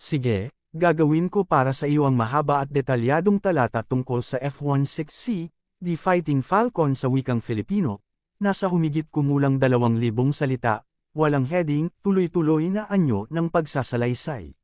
Sige, gagawin ko para sa iyo ang mahaba at detalyadong talata tungkol sa F-16C, The Fighting Falcon sa wikang Filipino, nasa humigit kumulang dalawang libong salita, walang heading, tuloy-tuloy na anyo ng pagsasalaysay.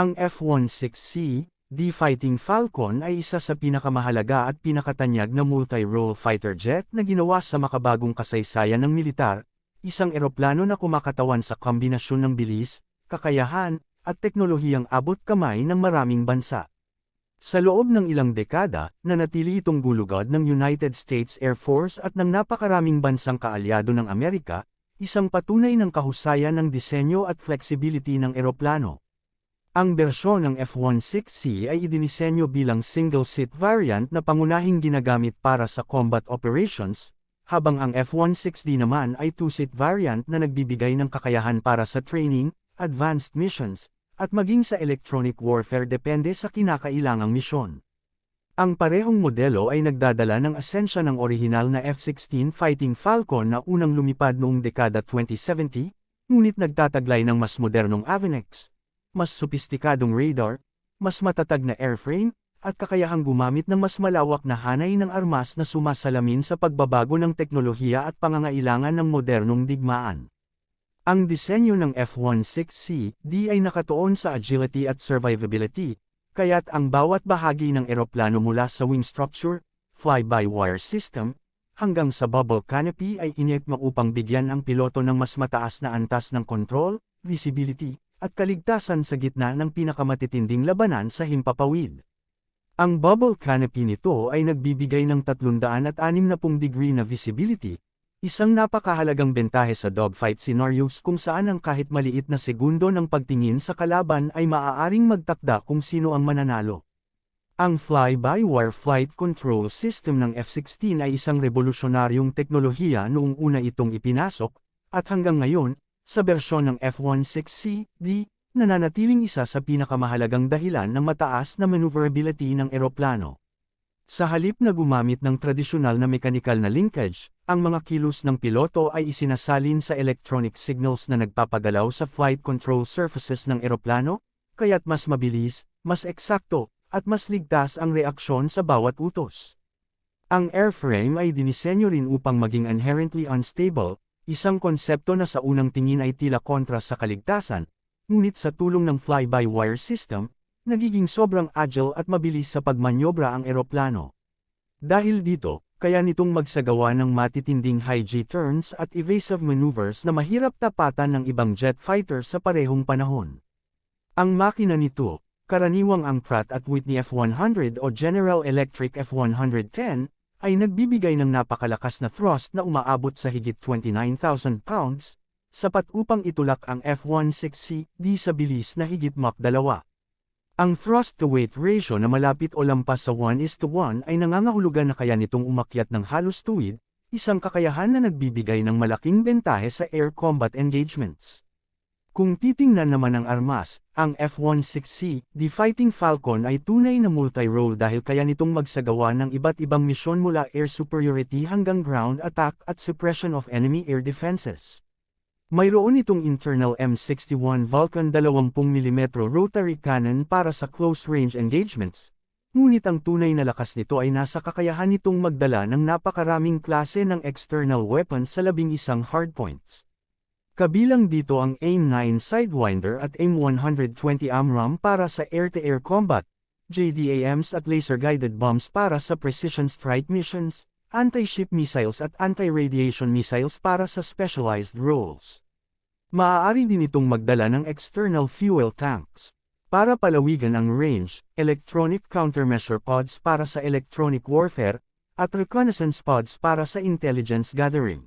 Ang F-16C, The Fighting Falcon ay isa sa pinakamahalaga at pinakatanyag na multi-role fighter jet na ginawa sa makabagong kasaysayan ng militar, isang eroplano na kumakatawan sa kombinasyon ng bilis, kakayahan, at teknolohiyang abot kamay ng maraming bansa. Sa loob ng ilang dekada, nanatili itong gulugod ng United States Air Force at ng napakaraming bansang kaalyado ng Amerika, isang patunay ng kahusayan ng disenyo at flexibility ng eroplano. Ang bersyon ng F-16C ay idinisenyo bilang single-seat variant na pangunahing ginagamit para sa combat operations, habang ang F-16D naman ay two-seat variant na nagbibigay ng kakayahan para sa training, advanced missions, at maging sa electronic warfare depende sa kinakailangang misyon. Ang parehong modelo ay nagdadala ng asensya ng orihinal na F-16 Fighting Falcon na unang lumipad noong dekada 2070, ngunit nagtataglay ng mas modernong avionics, mas sopistikadong radar, mas matatag na airframe, at kakayahang gumamit ng mas malawak na hanay ng armas na sumasalamin sa pagbabago ng teknolohiya at pangangailangan ng modernong digmaan. Ang disenyo ng F-16C di ay nakatuon sa agility at survivability, kaya't ang bawat bahagi ng eroplano mula sa wing structure, fly-by-wire system, hanggang sa bubble canopy ay inekma upang bigyan ang piloto ng mas mataas na antas ng control, visibility, at kaligtasan sa gitna ng pinakamatitinding labanan sa himpapawid. Ang bubble canopy nito ay nagbibigay ng 360 degree na visibility, Isang napakahalagang bentahe sa dogfight scenarios kung saan ang kahit maliit na segundo ng pagtingin sa kalaban ay maaaring magtakda kung sino ang mananalo. Ang fly-by-wire flight control system ng F-16 ay isang revolusyonaryong teknolohiya noong una itong ipinasok, at hanggang ngayon, sa bersyon ng F-16C, D, nananatiling isa sa pinakamahalagang dahilan ng mataas na maneuverability ng eroplano. Sa halip na gumamit ng tradisyonal na mekanikal na linkage, ang mga kilos ng piloto ay isinasalin sa electronic signals na nagpapagalaw sa flight control surfaces ng eroplano, kaya't mas mabilis, mas eksakto, at mas ligtas ang reaksyon sa bawat utos. Ang airframe ay dinisenyo rin upang maging inherently unstable, isang konsepto na sa unang tingin ay tila kontra sa kaligtasan, ngunit sa tulong ng fly-by-wire system, nagiging sobrang agile at mabilis sa pagmanyobra ang eroplano. Dahil dito, kaya nitong magsagawa ng matitinding high G-turns at evasive maneuvers na mahirap tapatan ng ibang jet fighter sa parehong panahon. Ang makina nito, karaniwang ang Pratt at Whitney F100 o General Electric F110, ay nagbibigay ng napakalakas na thrust na umaabot sa higit 29,000 pounds, sapat upang itulak ang F-16C di sa bilis na higit Mach 2. Ang thrust-to-weight ratio na malapit o lampas sa 1 is to 1 ay nangangahulugan na kaya nitong umakyat ng halos tuwid, isang kakayahan na nagbibigay ng malaking bentahe sa air combat engagements. Kung titingnan naman ang armas, ang F-16C, the Fighting Falcon ay tunay na multi-role dahil kaya nitong magsagawa ng iba't ibang misyon mula air superiority hanggang ground attack at suppression of enemy air defenses. Mayroon itong internal M61 Vulcan 20mm rotary cannon para sa close-range engagements, ngunit ang tunay na lakas nito ay nasa kakayahan nitong magdala ng napakaraming klase ng external weapons sa labing isang hardpoints. Kabilang dito ang AIM-9 Sidewinder at AIM-120 AMRAAM para sa air-to-air -air combat, JDAMs at laser-guided bombs para sa precision strike missions, anti-ship missiles at anti-radiation missiles para sa specialized roles. Maaari din itong magdala ng external fuel tanks. Para palawigan ang range, electronic countermeasure pods para sa electronic warfare, at reconnaissance pods para sa intelligence gathering.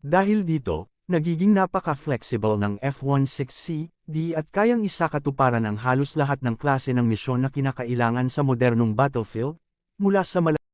Dahil dito, nagiging napaka-flexible ng F-16C, D at kayang isakatuparan ang halos lahat ng klase ng misyon na kinakailangan sa modernong battlefield, mula sa malaki